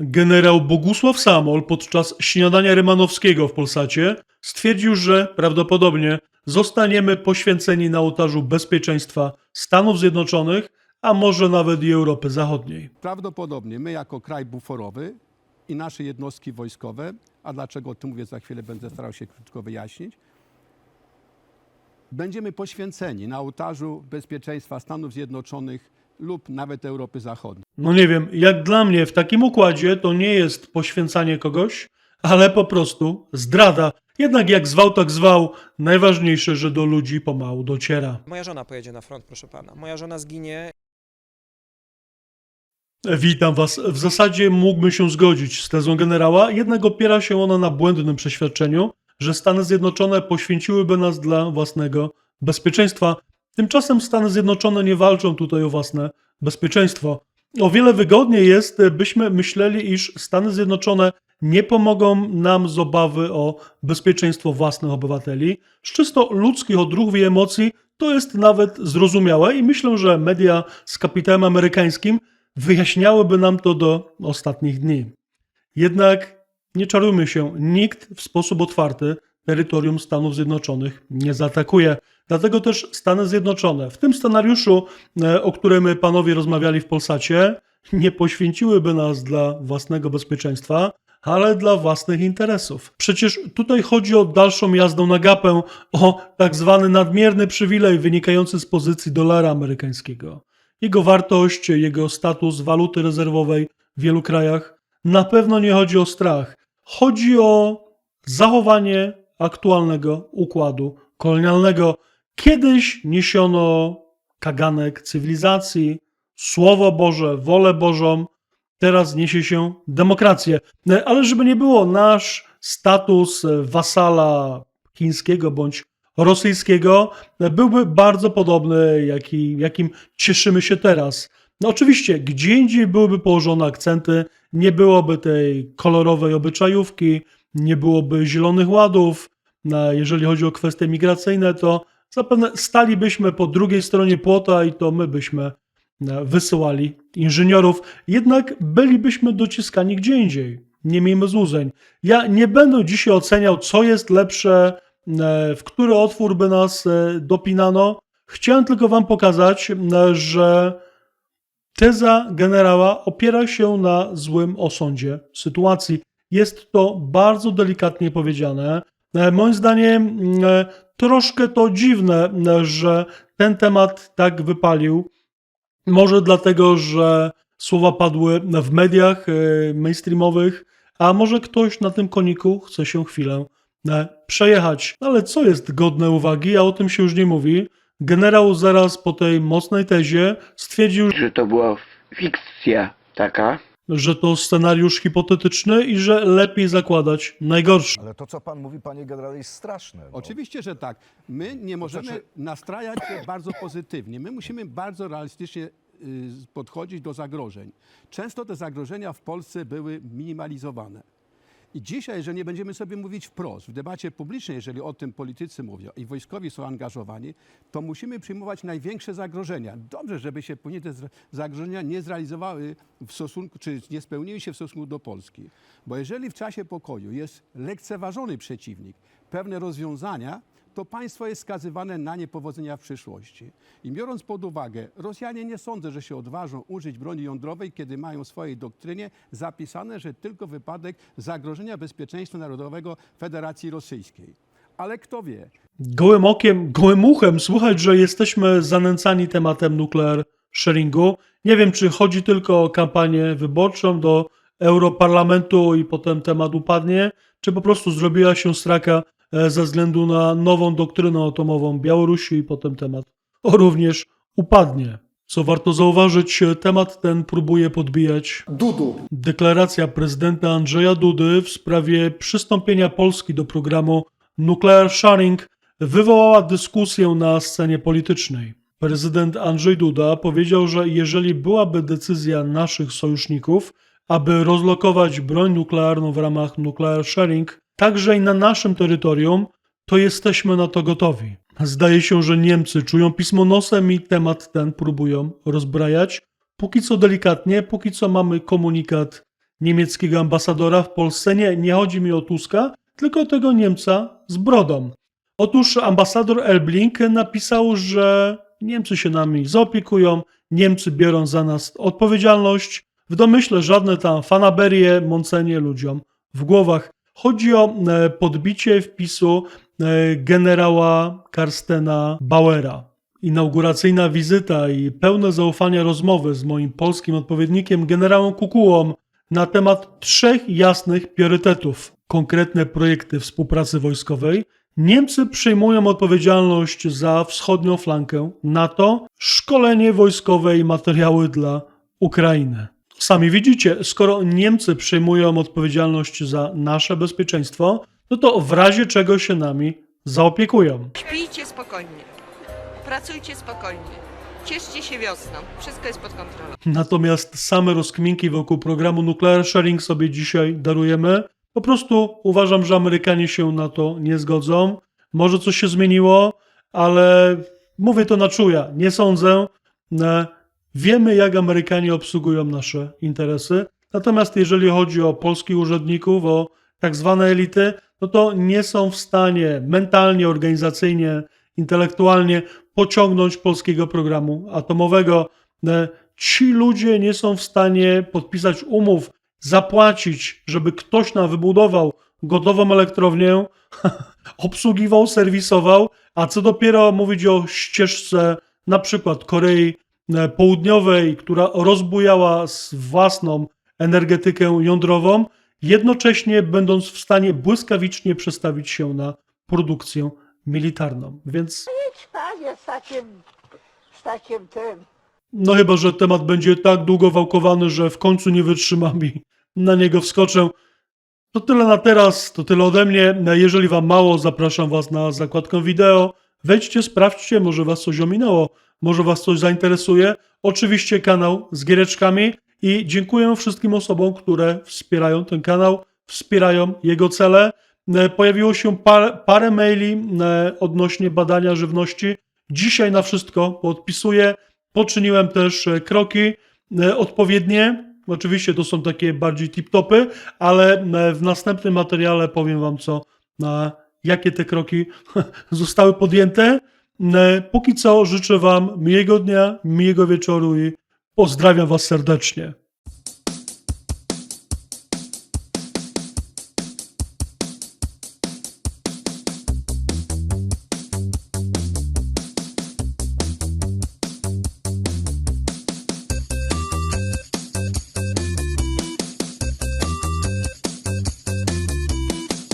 Generał Bogusław Samol podczas śniadania Rymanowskiego w Polsacie stwierdził, że prawdopodobnie zostaniemy poświęceni na ołtarzu bezpieczeństwa Stanów Zjednoczonych, a może nawet i Europy Zachodniej. Prawdopodobnie my jako kraj buforowy i nasze jednostki wojskowe, a dlaczego o tym mówię za chwilę, będę starał się krótko wyjaśnić, będziemy poświęceni na ołtarzu bezpieczeństwa Stanów Zjednoczonych lub nawet Europy Zachodniej. No nie wiem, jak dla mnie w takim układzie to nie jest poświęcanie kogoś, ale po prostu zdrada. Jednak jak zwał, tak zwał, najważniejsze, że do ludzi pomału dociera. Moja żona pojedzie na front, proszę pana. Moja żona zginie Witam Was. W zasadzie mógłbym się zgodzić z tezą generała, jednak opiera się ona na błędnym przeświadczeniu, że Stany Zjednoczone poświęciłyby nas dla własnego bezpieczeństwa. Tymczasem Stany Zjednoczone nie walczą tutaj o własne bezpieczeństwo. O wiele wygodniej jest, byśmy myśleli, iż Stany Zjednoczone nie pomogą nam z obawy o bezpieczeństwo własnych obywateli. Z czysto ludzkich odruchów i emocji to jest nawet zrozumiałe i myślę, że media z kapitałem amerykańskim wyjaśniałyby nam to do ostatnich dni. Jednak nie czarujmy się, nikt w sposób otwarty terytorium Stanów Zjednoczonych nie zaatakuje. Dlatego też Stany Zjednoczone w tym scenariuszu, e, o którym panowie rozmawiali w Polsacie, nie poświęciłyby nas dla własnego bezpieczeństwa, ale dla własnych interesów. Przecież tutaj chodzi o dalszą jazdę na gapę, o tak zwany nadmierny przywilej wynikający z pozycji dolara amerykańskiego. Jego wartość, jego status waluty rezerwowej w wielu krajach. Na pewno nie chodzi o strach. Chodzi o zachowanie aktualnego układu kolonialnego. Kiedyś niesiono kaganek cywilizacji, Słowo Boże, wolę Bożą, teraz niesie się demokrację. Ale żeby nie było, nasz status wasala chińskiego bądź rosyjskiego byłby bardzo podobny, jaki, jakim cieszymy się teraz. No oczywiście, gdzie indziej byłyby położone akcenty, nie byłoby tej kolorowej obyczajówki, nie byłoby zielonych ładów. Jeżeli chodzi o kwestie migracyjne, to zapewne stalibyśmy po drugiej stronie płota i to my byśmy e, wysyłali inżynierów, jednak bylibyśmy dociskani gdzie indziej. Nie miejmy złudzeń. Ja nie będę dzisiaj oceniał, co jest lepsze, e, w który otwór by nas e, dopinano. Chciałem tylko Wam pokazać, że teza generała opiera się na złym osądzie sytuacji. Jest to bardzo delikatnie powiedziane. E, Moim zdaniem e, troszkę to dziwne, e, że ten temat tak wypalił. Może dlatego, że słowa padły w mediach mainstreamowych, a może ktoś na tym koniku chce się chwilę przejechać. Ale co jest godne uwagi, a o tym się już nie mówi. Generał zaraz po tej mocnej tezie stwierdził, że to była fikcja taka. Że to scenariusz hipotetyczny i że lepiej zakładać najgorszy. Ale to, co pan mówi, panie generale, jest straszne. No. Oczywiście, że tak. My nie możemy znaczy- nastrajać się bardzo pozytywnie. My musimy bardzo realistycznie y, podchodzić do zagrożeń. Często te zagrożenia w Polsce były minimalizowane. I dzisiaj, jeżeli nie będziemy sobie mówić wprost, w debacie publicznej, jeżeli o tym politycy mówią i wojskowi są angażowani, to musimy przyjmować największe zagrożenia. Dobrze, żeby się później te zagrożenia nie zrealizowały w stosunku, czy nie spełniły się w stosunku do Polski. Bo jeżeli w czasie pokoju jest lekceważony przeciwnik, pewne rozwiązania, to państwo jest skazywane na niepowodzenia w przyszłości. I biorąc pod uwagę, Rosjanie nie sądzę, że się odważą użyć broni jądrowej, kiedy mają w swojej doktrynie zapisane, że tylko wypadek zagrożenia bezpieczeństwa narodowego Federacji Rosyjskiej. Ale kto wie, Gołym okiem, gołym uchem słuchać, że jesteśmy zanęcani tematem nuclear sharingu. Nie wiem, czy chodzi tylko o kampanię wyborczą do Europarlamentu i potem temat upadnie, czy po prostu zrobiła się straka ze względu na nową doktrynę atomową Białorusi i potem temat również upadnie. Co warto zauważyć, temat ten próbuje podbijać Dudu. Deklaracja prezydenta Andrzeja Dudy w sprawie przystąpienia Polski do programu Nuclear Sharing wywołała dyskusję na scenie politycznej. Prezydent Andrzej Duda powiedział, że jeżeli byłaby decyzja naszych sojuszników, aby rozlokować broń nuklearną w ramach Nuclear Sharing, także i na naszym terytorium, to jesteśmy na to gotowi. Zdaje się, że Niemcy czują pismo nosem i temat ten próbują rozbrajać. Póki co delikatnie, póki co mamy komunikat niemieckiego ambasadora w Polsce. Nie, nie chodzi mi o Tuska, tylko o tego Niemca z brodą. Otóż ambasador Elblink napisał, że Niemcy się nami zaopiekują, Niemcy biorą za nas odpowiedzialność. W domyśle żadne tam fanaberie, mącenie ludziom w głowach. Chodzi o e, podbicie wpisu e, generała Karstena Bauera. Inauguracyjna wizyta i pełne zaufania rozmowy z moim polskim odpowiednikiem, generałem Kukułą, na temat trzech jasnych priorytetów. Konkretne projekty współpracy wojskowej. Niemcy przyjmują odpowiedzialność za wschodnią flankę NATO, szkolenie wojskowe i materiały dla Ukrainy. Sami widzicie, skoro Niemcy przyjmują odpowiedzialność za nasze bezpieczeństwo, no to w razie czego się nami zaopiekują. Śpijcie spokojnie. Pracujcie spokojnie. Cieszcie się wiosną. Wszystko jest pod kontrolą. Natomiast same rozkminki wokół programu Nuclear Sharing sobie dzisiaj darujemy. Po prostu uważam, że Amerykanie się na to nie zgodzą. Może coś się zmieniło, ale mówię to na czuja. Nie sądzę. Wiemy, jak Amerykanie obsługują nasze interesy. Natomiast jeżeli chodzi o polskich urzędników, o tak zwane elity, no to nie są w stanie mentalnie, organizacyjnie, intelektualnie pociągnąć polskiego programu atomowego. E, Ci ludzie nie są w stanie podpisać umów, zapłacić, żeby ktoś nam wybudował gotową elektrownię, obsługiwał, serwisował, a co dopiero mówić o ścieżce na przykład Korei Południowej, która rozbujała własną energetykę jądrową, jednocześnie będąc w stanie błyskawicznie przestawić się na produkcję militarną. Więc Panie, z takim, z takim tym. no chyba, że temat będzie tak długo wałkowany, że w końcu nie wytrzymam i na niego wskoczę. To tyle na teraz, to tyle ode mnie. Jeżeli wam mało, zapraszam was na zakładkę wideo. Wejdźcie, sprawdźcie, może was coś ominęło, może was coś zainteresuje. Oczywiście kanał z giereczkami i dziękuję wszystkim osobom, które wspierają ten kanał, wspierają jego cele. E, Pojawiło się par, parę maili e, odnośnie badania żywności. Dzisiaj na wszystko podpisuję. Poczyniłem też e, kroki odpowiednie. Oczywiście to są takie bardziej tip-topy, ale w następnym materiale powiem Wam, co, jakie te kroki zostały podjęte. Póki co życzę Wam miłego dnia, miłego wieczoru i pozdrawiam Was serdecznie.